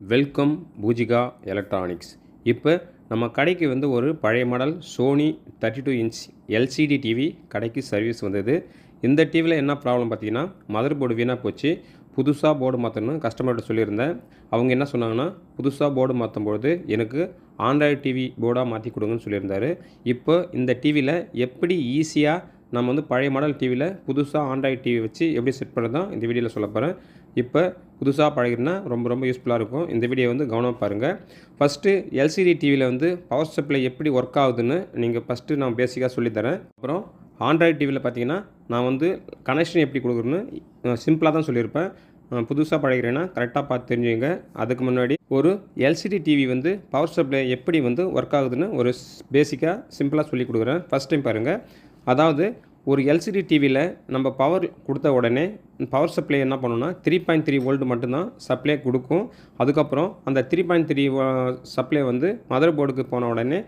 Welcome Poojika electronics. இப்போ நம்ம கடைக்கு வந்து ஒரு பழைய model Sony thirty two inch LCD TV கடைக்கு சர்வீஸ் வந்தது. இந்த டிவியில் என்ன ப்ராப்ளம் பார்த்தீங்கன்னா மதர் போர்டு வீணாக போச்சு. புதுசாக போர்டு மாற்றணும்னு கஸ்டமர்கிட்ட சொல்லியிருந்தேன். அவங்க என்ன சொன்னாங்கன்னா புதுசாக போர்டு மாற்றும்பொழுது எனக்கு ஆண்ட்ராய்டு டிவி போர்டாக மாற்றி கொடுங்கன்னு சொல்லியிருந்தாரு. இப்போ இந்த டிவியில் எப்படி ஈஸியாக நம்ம வந்து பழைய மாடல் டிவியில் புதுசாக ஆண்ட்ராய்டு டிவி வச்சு எப்படி செட் பண்ணுறதான் இந்த வீடியோவில் சொல்ல போகிறேன் இப்போ புதுசாக பழகினா ரொம்ப ரொம்ப யூஸ்ஃபுல்லாக இருக்கும். இந்த வீடியோ வந்து கவனமாக பாருங்கள் ஃபஸ்ட்டு எல்சிடி டிவியில் வந்து பவர் சப்ளை எப்படி ஒர்க் ஆகுதுன்னு நீங்கள் ஃபஸ்ட்டு நான் பேசிக்காக சொல்லித்தரேன். அப்புறம் ஆண்ட்ராய்டு டிவியில் பார்த்தீங்கன்னா நான் வந்து கனெக்ஷன் எப்படி கொடுக்குறேன்னு சிம்பிளாக தான் சொல்லியிருப்பேன். புதுசாக பழகிறேன்னா கரெக்டாக பார்த்து தெரிஞ்சுங்க அதுக்கு முன்னாடி ஒரு எல்சிடி டிவி வந்து பவர் சப்ளை எப்படி வந்து ஒர்க் ஆகுதுன்னு ஒரு பேசிக்காக சிம்பிளாக சொல்லி கொடுக்குறேன். ஃபஸ்ட் டைம் பாருங்கள் அதாவது ஒரு எல்சிடி டிவியில் நம்ம பவர் கொடுத்த உடனே பவர் சப்ளை என்ன பண்ணுன்னா த்ரீ பாயிண்ட் த்ரீ வோல்ட் மட்டும்தான் சப்ளை கொடுக்கும். அதுக்கப்புறம் அந்த த்ரீ பாயிண்ட் த்ரீ சப்ளை வந்து மதர் போர்டுக்கு போன உடனே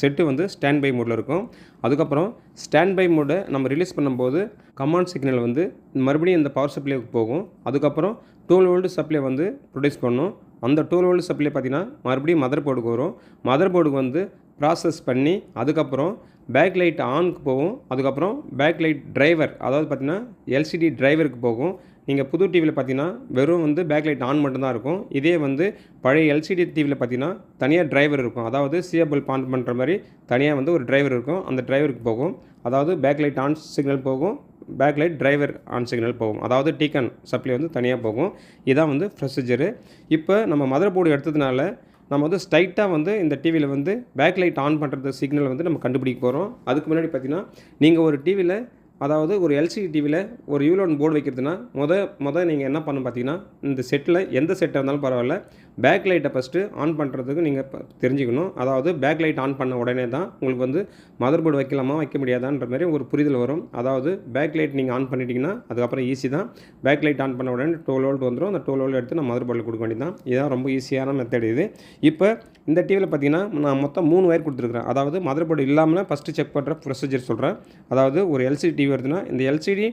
செட்டு வந்து ஸ்டாண்ட் பை மோடில் இருக்கும். அதுக்கப்புறம் ஸ்டாண்ட் பை மோடை நம்ம ரிலீஸ் பண்ணும்போது கமாண்ட் சிக்னல் வந்து மறுபடியும் இந்த பவர் சப்ளைக்கு போகும். அதுக்கப்புறம் டுவெல் வோல்டு சப்ளை வந்து ப்ரொடியூஸ் பண்ணும். அந்த டுவெல் வோல்டு சப்ளை பார்த்திங்கன்னா மறுபடியும் மதர் போர்டுக்கு வரும். மதர் போர்டுக்கு வந்து ப்ராசஸ் பண்ணி அதுக்கப்புறம் பேக் லைட் ஆனுக்கு போகும் அதுக்கப்புறம் பேக் லைட் டிரைவர் அதாவது பார்த்திங்கன்னா எல்சிடி டிரைவருக்கு போகும். நீங்கள் புது டிவியில் பார்த்தீங்கன்னா வெறும் வந்து பேக் லைட் ஆன் மட்டும்தான் இருக்கும். இதே வந்து பழைய எல்சிடி டிவியில் பார்த்தீங்கன்னா தனியாக டிரைவர் இருக்கும். அதாவது சிஎபிள் பான் பண்ணுற மாதிரி தனியாக வந்து ஒரு டிரைவர் இருக்கும். அந்த டிரைவருக்கு போகும். அதாவது பேக் லைட் ஆன் சிக்னல் போகும். Back light driver on signal போகும். அதாவது டீக்கன் சப்ளை வந்து தனியாக போகும். இதான் வந்து ப்ரொசீஜரு இப்போ நம்ம மதர் போர்டு எடுத்ததுனால நம்ம வந்து ஸ்ட்ரைட்டாக வந்து இந்த டிவியில் வந்து பேக் லைட் ஆன் பண்ணுறது சிக்னல் வந்து நம்ம கண்டுபிடிக்க போகிறோம் அதுக்கு முன்னாடி பார்த்தீங்கன்னா நீங்கள் ஒரு டிவியில் அதாவது ஒரு எல்சிடி டிவியில் ஒரு யூலோன் போர்டு வைக்கிறதுனா முத முத நீங்கள் என்ன பண்ணணும் பார்த்தீங்கன்னா இந்த செட்டில் எந்த செட்டாக இருந்தாலும் பரவாயில்ல. பேக் லைட்டை ஃபஸ்ட்டு ஆன் பண்ணுறதுக்கு நீங்கள் தெரிஞ்சுக்கணும். அதாவது பேக் லைட் ஆன் பண்ண உடனே தான் உங்களுக்கு வந்து மதர் போர்டு வைக்கலாமா வைக்க முடியாதான்ற மாதிரி ஒரு புரிதல் வரும். அதாவது பேக் லைட் நீங்கள் ஆன் பண்ணிட்டீங்கன்னா அதுக்கப்புறம் ஈஸி தான். பேக் லைட் ஆன் பண்ண உடனே டுவெல் வோல்ட் வந்துடும் அந்த டுவெல் வோல்ட் எடுத்து நான் மதர் போர்டில் கொடுக்க வேண்டியது தான். இதுதான் ரொம்ப ஈஸியான மெத்தட் இது. இப்போ இந்த டிவியில் பார்த்தீங்கன்னா நான் மொத்தம் மூணு ஒயர் கொடுத்துருக்குறேன். அதாவது மதர் போர்டு இல்லாமல் ஃபஸ்ட்டு செக் பண்ணுற ப்ரொசீஜர் சொல்கிறேன் அதாவது ஒரு எல்சிடி டிவி வருதுன்னா இந்த எல்சிடி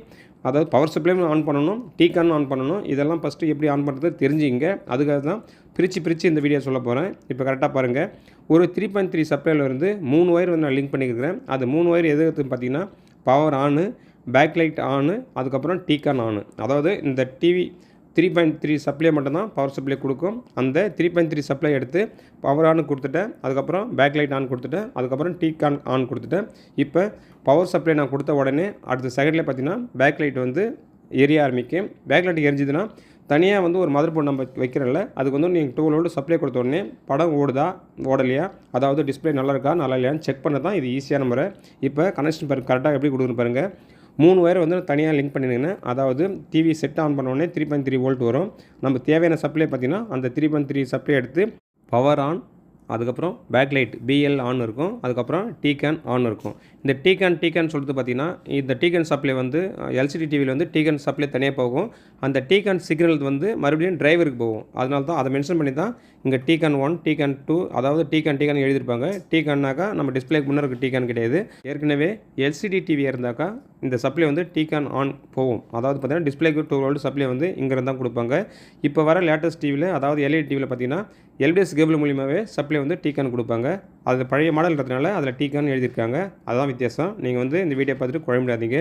அதாவது பவர் சப்ளையும் ஆன் பண்ணணும் டீக்கான் ஆன் பண்ணணும். இதெல்லாம் ஃபஸ்ட்டு எப்படி ஆன் பண்ணுறது தெரிஞ்சுங்க. அதுக்காக தான் பிரித்து பிரித்து இந்த வீடியோ சொல்ல போகிறேன் இப்போ கரெக்டாக பாருங்கள் ஒரு த்ரீ பாயிண்ட் த்ரீ சப்ளையில் இருந்து மூணு ஒயர் வந்து நான் லிங்க் பண்ணியிருக்கிறேன். அது மூணு ஒயர் எது பார்த்தீங்கன்னா power on back light on அதுக்கப்புறம் டீக்கான் ஆனு அதாவது இந்த TV three point three supply மட்டும்தான் பவர் சப்ளை கொடுக்கும். அந்த த்ரீ பாயிண்ட் த்ரீ சப்ளை எடுத்து பவர் ஆன் கொடுத்துட்டேன். அதுக்கப்புறம் பேக் லைட் ஆன் கொடுத்துட்டேன். அதுக்கப்புறம் டீ ஆன் ஆன் கொடுத்துட்டேன். இப்போ பவர் சப்ளை நான் கொடுத்த உடனே அடுத்த செகண்டில் பார்த்தீங்கன்னா பேக் லைட் வந்து எரிய ஆரம்பிக்கும். பேக் லைட் எரிஞ்சுதுன்னா தனியாக வந்து ஒரு மதர் போர்டு நம்ம வைக்கிறோம்ல அதுக்கு வந்து நீங்கள் டூ வோல்ட் சப்ளை கொடுத்த உடனே படம் ஓடுதா? ஓடலையா? அதாவது டிஸ்பிளே நல்லா இருக்கா? நல்லா இல்லையான்னு செக் பண்ண தான் இது ஈஸியான முறை. இப்போ கனெக்ஷன் பாருங்கள் கரெக்டாக எப்படி கொடுக்குன்னு பாருங்கள் மூணு ஒயர் வந்து தனியாக லிங்க் பண்ணிங்கன்னா அதாவது டிவி செட் ஆன் பண்ண உடனே த்ரீ பாயிண்ட் த்ரீ வோல்ட் வரும். நம்ம தேவையான சப்ளை பார்த்திங்கன்னா அந்த த்ரீ பாயிண்ட் த்ரீ சப்ளை எடுத்து பவர் ஆன் அதுக்கப்புறம் பேக் லைட் பிஎல் ஆன் இருக்கும். அதுக்கப்புறம் டீகேன் ஆன் இருக்கும். இந்த டீகேன் டீகேன் சொல்லிட்டு பார்த்தீங்கன்னா இந்த டீகேன் சப்ளை வந்து எல்சிடி டிவியில் வந்து டீகேன் சப்ளை தனியாக போகும். அந்த டீகேன் சிக்னல் வந்து மறுபடியும் டிரைவருக்கு போகும். அதனால தான் அதை மென்ஷன் பண்ணி தான் இங்கே T con one T con two அதாவது டீகன் டீகன் எழுதியிருப்பாங்க. டீகன்னாக்கா நம்ம டிஸ்பிளேக்கு முன்னே இருக்க டீகன் கிடையாது. ஏற்கனவே எல்சிடி டிவி இருந்தாக்கா இந்த சப்ளை வந்து டீகன் ஆன் போகும். அதாவது பார்த்தீங்கன்னா டிஸ்பிளேக்கு டூ வோல்ட் சப்ளை வந்து இங்கே தான் கொடுப்பாங்க. இப்போ வர லேட்டஸ்ட் டிவியில் அதாவது எல்இடி டிவியில் பார்த்தீங்கன்னா எல்பிஎஸ் கேபிள் மூலியமாகவே சப்ளை வந்து டீகான் கொடுப்பாங்க. அது பழைய மாடல்ன்றதுனால அதில் டீகான் எழுதியிருக்காங்க. அதுதான் வித்தியாசம். நீங்கள் வந்து இந்த வீடியோ பார்த்துட்டு குழம்பிடாதீங்க.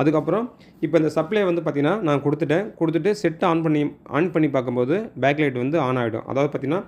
அதுக்கப்புறம் இப்போ இந்த சப்ளை வந்து பார்த்திங்கன்னா நான் கொடுத்துட்டேன். கொடுத்துட்டு செட்டு ஆன் பண்ணி ஆன் பண்ணி பார்க்கும்போது பேக் லைட் வந்து ஆன் ஆகிடும் அதாவது பார்த்திங்கன்னா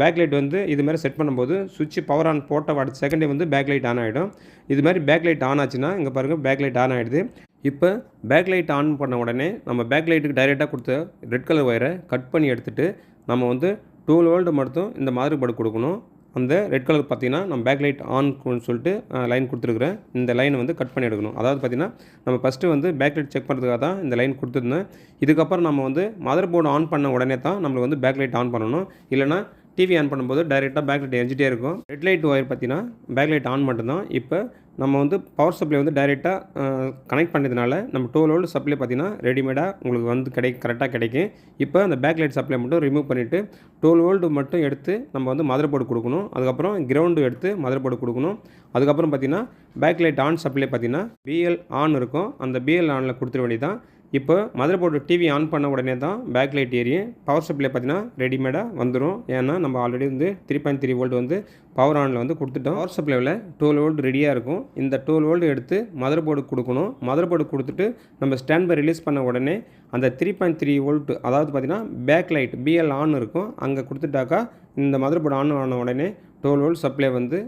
பேக் லைட் வந்து இது மாதிரி செட் பண்ணும்போது சுவிட்ச் பவர் ஆன் போட்ட அடுத்த செகண்டே வந்து பேக் லைட் ஆன் ஆகிடும் இது மாதிரி பேக் லைட் ஆன் ஆச்சுன்னா இங்கே பாருங்கள் பேக் லைட் ஆன் ஆகிடுது இப்போ பேக் லைட் ஆன் பண்ண உடனே நம்ம பேக் லைட்டுக்கு டைரெக்டாக கொடுத்த ரெட் கலர் ஒயரை கட் பண்ணி எடுத்துகிட்டு நம்ம வந்து டூ வோல்ட் மட்டும் இந்த மாதிரி படு கொடுக்கணும். அந்த ரெட் கலர் பார்த்தீங்கன்னா நம்ம பேக் லைட் ஆன் சொல்லிட்டு லைன் கொடுத்துருக்குறேன். இந்த லைனை வந்து கட் பண்ணி எடுக்கணும். அதாவது பார்த்தீங்கன்னா நம்ம ஃபஸ்ட்டு வந்து பேக் லைட் செக் பண்ணுறதுக்காக தான் இந்த லைன் கொடுத்துருந்தேன். இதுக்கப்புறம் நம்ம வந்து மதர் போர்டு ஆன் பண்ண உடனே தான் நம்மளுக்கு வந்து பேக் லைட் ஆன் பண்ணணும். இல்லைனா டிவி ஆன் பண்ணும்போது டைரெக்டாக பேக் லைட் எரிஞ்சிட்டே இருக்கும். ரெட் லைட் ஒயர் பார்த்தீங்கன்னா பேக் லைட் ஆன் மட்டும்தான். இப்போ நம்ம வந்து பவர் சப்ளை வந்து டைரெக்டாக கனெக்ட் பண்ணதுனால நம்ம டூ லோல்டு சப்ளை பார்த்தீங்கன்னா ரெடிமேடாக உங்களுக்கு வந்து கிடை கரெக்டாக கிடைக்கும். இப்போ அந்த பேக் லைட் சப்ளை மட்டும் ரிமூவ் பண்ணிவிட்டு டுவெல் வோல்டு மட்டும் எடுத்து நம்ம வந்து மதர் போர்டு கொடுக்கணும். அதுக்கப்புறம் கிரவுண்டு எடுத்து மதர் போர்டு கொடுக்கணும். அதுக்கப்புறம் பார்த்தீங்கன்னா பேக் லைட் ஆன் சப்ளை பார்த்தீங்கன்னா பிஎல் ஆன் இருக்கும். அந்த பிஎல் ஆனில் கொடுத்துட வேண்டியதான் இப்போ மதர் போர்டு டிவி ஆன் பண்ண உடனே தான் பேக் லைட் ஏரியும் பவர் சப்ளை பார்த்தீங்கன்னா ரெடிமேடாக வந்துடும் ஏன்னா நம்ம ஆல்ரெடி வந்து த்ரீ பாயிண்ட் த்ரீ வோல்ட் வந்து பவர் ஆனில் வந்து கொடுத்துட்டோம். பவர் சப்ளைவில் டுவெல் வோல்ட் ரெடியாக இருக்கும். இந்த டுவெல் வோல்ட் எடுத்து மதர் போர்டு கொடுக்கணும். மதர் போர்டு கொடுத்துட்டு நம்ம ஸ்டாண்ட் பை ரிலீஸ் பண்ண உடனே அந்த த்ரீ பாயிண்ட் த்ரீ வோல்ட் அதாவது பார்த்தீங்கன்னா பேக் லைட் பிஎல் ஆன் இருக்கும். அங்கே கொடுத்துட்டாக்கா இந்த மதர் போர்டு ஆன் ஆன உடனே டுவெல் வோல்ட் சப்ளை வந்து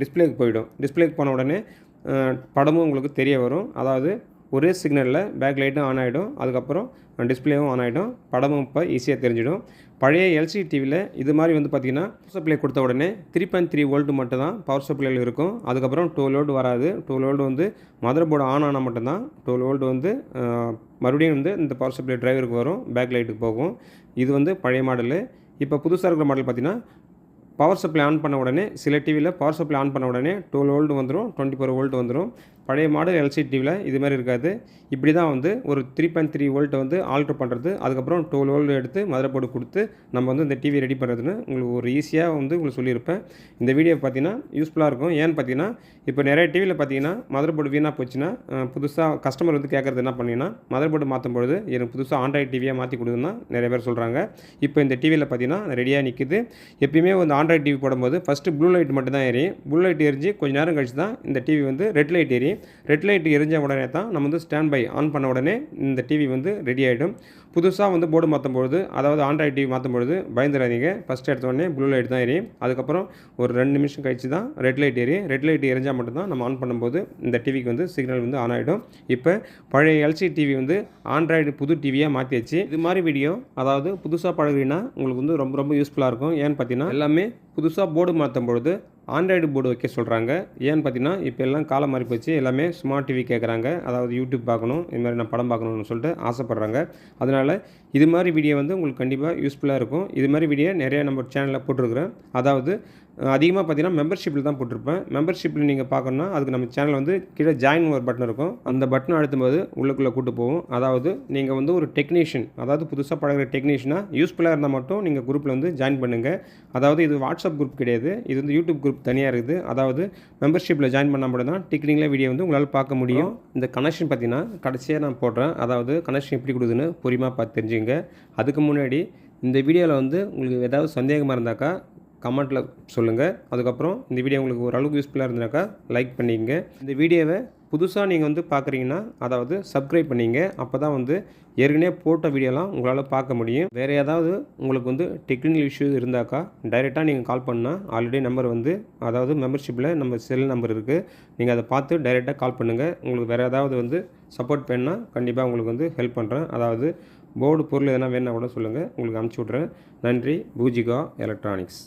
டிஸ்பிளேக்கு போயிடும். டிஸ்பிளேக்கு போன உடனே படமும் உங்களுக்கு தெரிய வரும். அதாவது ஒரே சிக்னலில் பேக் லைட்டும் ஆன் ஆகிடும் அதுக்கப்புறம் டிஸ்பிளேவும் ஆன் ஆகிடும் படமும் இப்போ ஈஸியாக தெரிஞ்சிடும். பழைய எல்சி டிவியில் இது மாதிரி வந்து பார்த்திங்கன்னா சப்ளை கொடுத்த உடனே த்ரீ பாயிண்ட் த்ரீ வோல்ட்டு மட்டும் தான் பவர் சப்ளையில் இருக்கும். அதுக்கப்புறம் டுவெல் வோல்ட் வராது. டுவெல் வோல்ட் வந்து மதர் போர்டு ஆன் ஆனால் மட்டும்தான். டுவெல் வோல்ட் வந்து மறுபடியும் வந்து இந்த பவர் சப்ளை டிரைவருக்கு வரும். பேக் லைட்டுக்கு போகும். இது வந்து பழைய மாடலு இப்போ புதுசாக இருக்கிற மாடல் பார்த்திங்கன்னா பவர் சப்ளை ஆன் பண்ண உடனே சில டிவியில் பவர் சப்ளை ஆன் பண்ண உடனே டுவெல் வோல்ட் வந்துடும் டுவெண்ட்டி ஃபோர் வோல்ட் வந்துடும் பழைய மாடல் எல்சி டிவியில் இது மாதிரி இருக்காது. இப்படி தான் வந்து ஒரு த்ரீ பாயிண்ட் த்ரீ வோல்ட்டை வந்து ஆல்ட்ரு பண்ணுறது அதுக்கப்புறம் டுவெல் வோல்ட் எடுத்து மதுரை போர்டு கொடுத்து நம்ம வந்து இந்த டிவி ரெடி பண்ணுறதுன்னு உங்களுக்கு ஒரு ஈஸியாக வந்து உங்களுக்கு சொல்லியிருப்பேன். இந்த வீடியோ பார்த்தீங்கன்னா யூஸ்ஃபுல்லாக இருக்கும். ஏன்னு பார்த்தீங்கன்னா இப்போ நிறைய டிவியில் பார்த்தீங்கன்னா மதர் போர்டு வீணாக போச்சுன்னா புதுசாக கஸ்டமர் வந்து கேட்குறது என்ன பண்ணிங்கன்னா மதர் போர்டு மாற்றும் பொழுது எனக்கு புதுசாக ஆண்ட்ராய்டு டிவியாக மாற்றி கொடுக்குதுன்னா நிறைய பேர் சொல்கிறாங்க இப்போ இந்த டிவியில் பார்த்தீங்கன்னா ரெடியாக நிற்குது எப்பயுமே வந்து ஆண்ட்ராய்டு டிவி போடும்போது ஃபஸ்ட்டு ப்ளூ லைட் மட்டும் தான் எரியும். ப்ளூ லைட் எரிஞ்சு கொஞ்சம் நேரம் கழிச்சு தான் இந்த டிவி வந்து ரெட் லைட் எரியும். ரெட் லைட் எரிஞ்ச உடனே தான் நம்ம வந்து ஸ்டாண்ட் பை ஆன் பண்ண உடனே இந்த டிவி வந்து ரெடி ஆகிடும் புதுசாக வந்து போர்டு மாற்றும் பொழுது அதாவது ஆண்ட்ராய்டு டிவி மாற்றும் பொழுது பயந்துடாதீங்க. ஃபஸ்ட் எடுத்த உடனே ப்ளூ லைட் தான் எரியும். அதுக்கப்புறம் ஒரு ரெண்டு நிமிஷம் கழிச்சு தான் ரெட் லைட் எரியும். ரெட் லைட் எரிஞ்சால் மட்டும்தான் நம்ம ஆன் பண்ணும்போது இந்த டிவிக்கு வந்து சிக்னல் வந்து ஆன் ஆகிடும் இப்போ பழைய எல்சி டிவி வந்து ஆண்ட்ராய்டு புது டிவியாக மாற்றியாச்சு இது மாதிரி வீடியோ அதாவது புதுசாக பழகுறீங்கன்னா உங்களுக்கு வந்து ரொம்ப ரொம்ப யூஸ்ஃபுல்லாக இருக்கும். ஏன்னு பார்த்தீங்கன்னா எல்லாமே புதுசாக போர்டு மாற்றும் பொழுது ஆண்ட்ராய்டு போர்டு வைக்க சொல்கிறாங்க ஏன்னு பார்த்தீங்கன்னா இப்போ எல்லாம் காலம் மாறி போச்சு. எல்லாமே ஸ்மார்ட் டிவி கேட்குறாங்க அதாவது யூடியூப் பார்க்கணும். இது மாதிரி நான் படம் பார்க்கணும்னு சொல்லிட்டு ஆசைப்பட்றாங்க. அதனால் இது மாதிரி வீடியோ வந்து உங்களுக்கு கண்டிப்பாக யூஸ்ஃபுல்லாக இருக்கும். இது மாதிரி வீடியோ நிறைய நம்ம சேனலில் போட்டிருக்கிறேன். அதாவது அதிகமாக பார்த்தீங்கன்னா மெம்பர்ஷிப்பில் தான் போட்டிருப்பேன். மெம்பர்ஷிப்பில் நீங்கள் பார்க்கணுன்னா அதுக்கு நம்ம சேனல் வந்து கீழே ஜாயின் ஒரு பட்டன் இருக்கும். அந்த பட்டனை அழுத்தும்போது உள்ளுக்குள்ளே கூட்டு போகும். அதாவது நீங்கள் வந்து ஒரு டெக்னீஷியன் அதாவது புதுசாக பழகிற டெக்னீஷியனாக யூஸ்ஃபுல்லாக இருந்தால் மட்டும் நீங்கள் குரூப்பில் வந்து ஜாயின் பண்ணுங்கள் அதாவது இது வாட்ஸ்அப் குரூப் கிடையாது. இது வந்து யூடியூப் குரூப் தனியாக இருக்குது. அதாவது மெம்பர்ஷிப்பில் ஜாயின் பண்ணால் மட்டும் தான் டிக்கெட்டிங்கில் வீடியோ வந்து உங்களால் பார்க்க முடியும். இந்த கனெக்ஷன் பார்த்தீங்கன்னா கடைசியாக நான் போடுறேன். அதாவது கனெக்ஷன் எப்படி கொடுக்குதுன்னு பொறியமாக பார்த்து தெரிஞ்சுங்க அதுக்கு முன்னாடி இந்த வீடியோவில் வந்து உங்களுக்கு ஏதாவது சந்தேகமாக இருந்தாக்கா கமெண்ட்டில் சொல்லுங்கள் அதுக்கப்புறம் இந்த வீடியோ உங்களுக்கு ஓரளவுக்கு யூஸ்ஃபுல்லாக இருந்தனாக்கா லைக் பண்ணிக்கங்க. இந்த வீடியோவை புதுசாக நீங்கள் வந்து பார்க்குறீங்கன்னா அதாவது சப்ஸ்கிரைப் பண்ணிங்க அப்போ தான் வந்து ஏற்கனவே போட்ட வீடியோலாம் உங்களால் பார்க்க முடியும். வேறு ஏதாவது உங்களுக்கு வந்து டெக்னிக்கல் இஷ்யூ இருந்தாக்கா டைரெக்டாக நீங்கள் கால் பண்ணால் ஆல்ரெடி நம்பர் வந்து அதாவது மெம்பர்ஷிப்பில் நம்ம செல் நம்பர் இருக்குது நீங்கள் அதை பார்த்து டைரெக்டாக கால் பண்ணுங்கள் உங்களுக்கு வேறு ஏதாவது வந்து சப்போர்ட் வேணுன்னா கண்டிப்பாக உங்களுக்கு வந்து ஹெல்ப் பண்ணுறேன் அதாவது போர்டு பொருள் எதனா வேணுன்னா கூட சொல்லுங்கள் உங்களுக்கு அனுப்பிச்சி விட்றேன் நன்றி. பூஜிகா எலக்ட்ரானிக்ஸ்